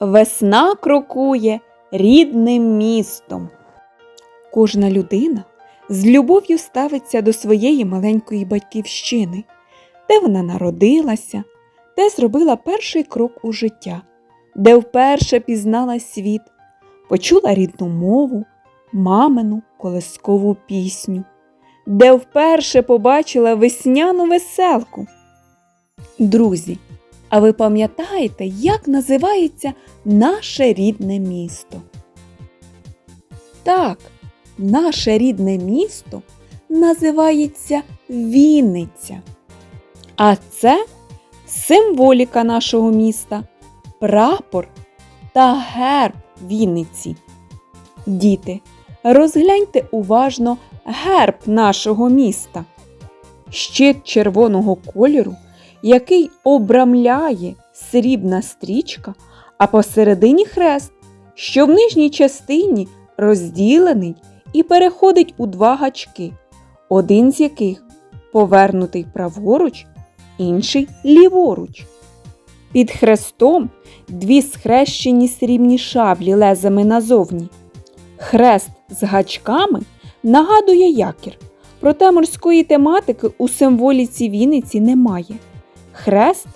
Весна крокує рідним містом. Кожна людина з любов'ю ставиться до своєї маленької батьківщини, де вона народилася, де зробила перший крок у життя, де вперше пізнала світ, почула рідну мову, мамину колискову пісню, де вперше побачила весняну веселку. Друзі, а ви пам'ятаєте, як називається наше рідне місто? Так, наше рідне місто називається Вінниця. А це символіка нашого міста, прапор та герб Вінниці. Діти, розгляньте уважно герб нашого міста. Щит червоного кольору, який обрамляє срібна стрічка, а посередині хрест, що в нижній частині розділений і переходить у два гачки, один з яких повернутий праворуч, інший ліворуч. Під хрестом дві схрещені срібні шаблі лезами назовні. Хрест з гачками нагадує якір, проте морської тематики у символіці Вінниці немає. Хрест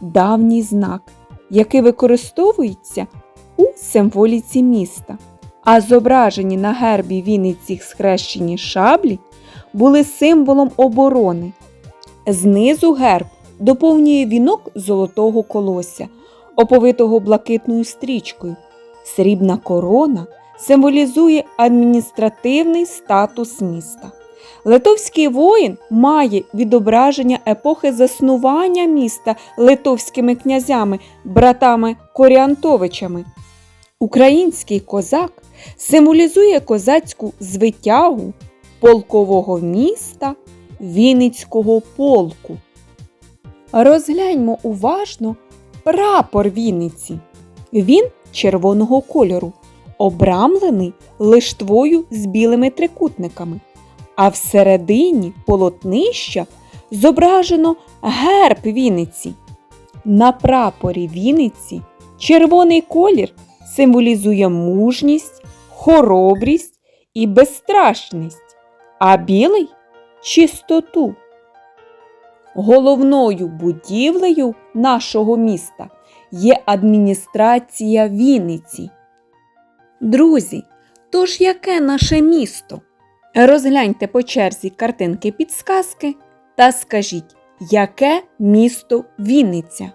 давній знак, який використовується у символіці міста. А зображені на гербі Вінниці схрещені шаблі були символом оборони. Знизу герб доповнює вінок золотого колосся, оповитого блакитною стрічкою. Срібна корона символізує адміністративний статус міста. Литовський воїн має відображення епохи заснування міста литовськими князями, братами Коріантовичами. Український козак символізує козацьку звитягу полкового міста Вінницького полку. Розгляньмо уважно прапор Вінниці. Він червоного кольору, обрамлений лиштвою з білими трикутниками, а всередині полотнища зображено герб Вінниці. На прапорі Вінниці червоний колір символізує мужність, хоробрість і безстрашність, а білий чистоту. Головною будівлею нашого міста є адміністрація Вінниці. Друзі, тож яке наше місто? Розгляньте по черзі картинки підсказки та скажіть, яке місто Вінниця?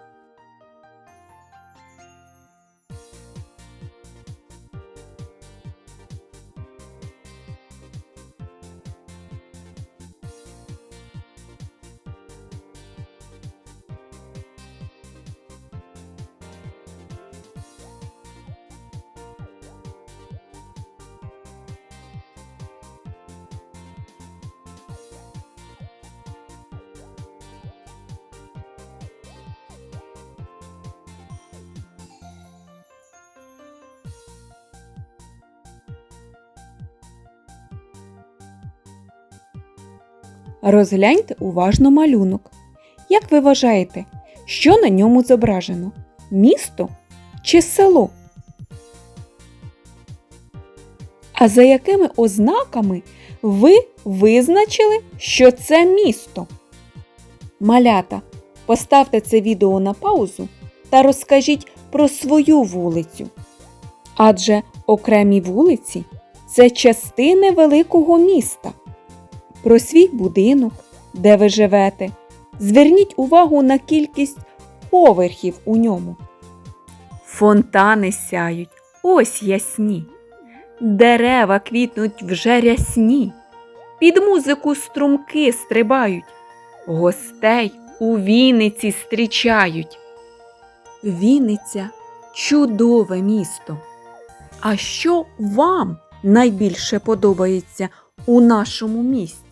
Розгляньте уважно малюнок. Як ви вважаєте, що на ньому зображено? Місто чи село? А за якими ознаками ви визначили, що це місто? Малята, поставте це відео на паузу та розкажіть про свою вулицю. Адже окремі вулиці це частини великого міста про свій будинок, де ви живете. Зверніть увагу на кількість поверхів у ньому. Фонтани сяють, ось ясні. Дерева квітнуть вже рясні. Під музику струмки стрибають. Гостей у Вінниці зустрічають. Вінниця чудове місто. А що вам найбільше подобається у нашому місті?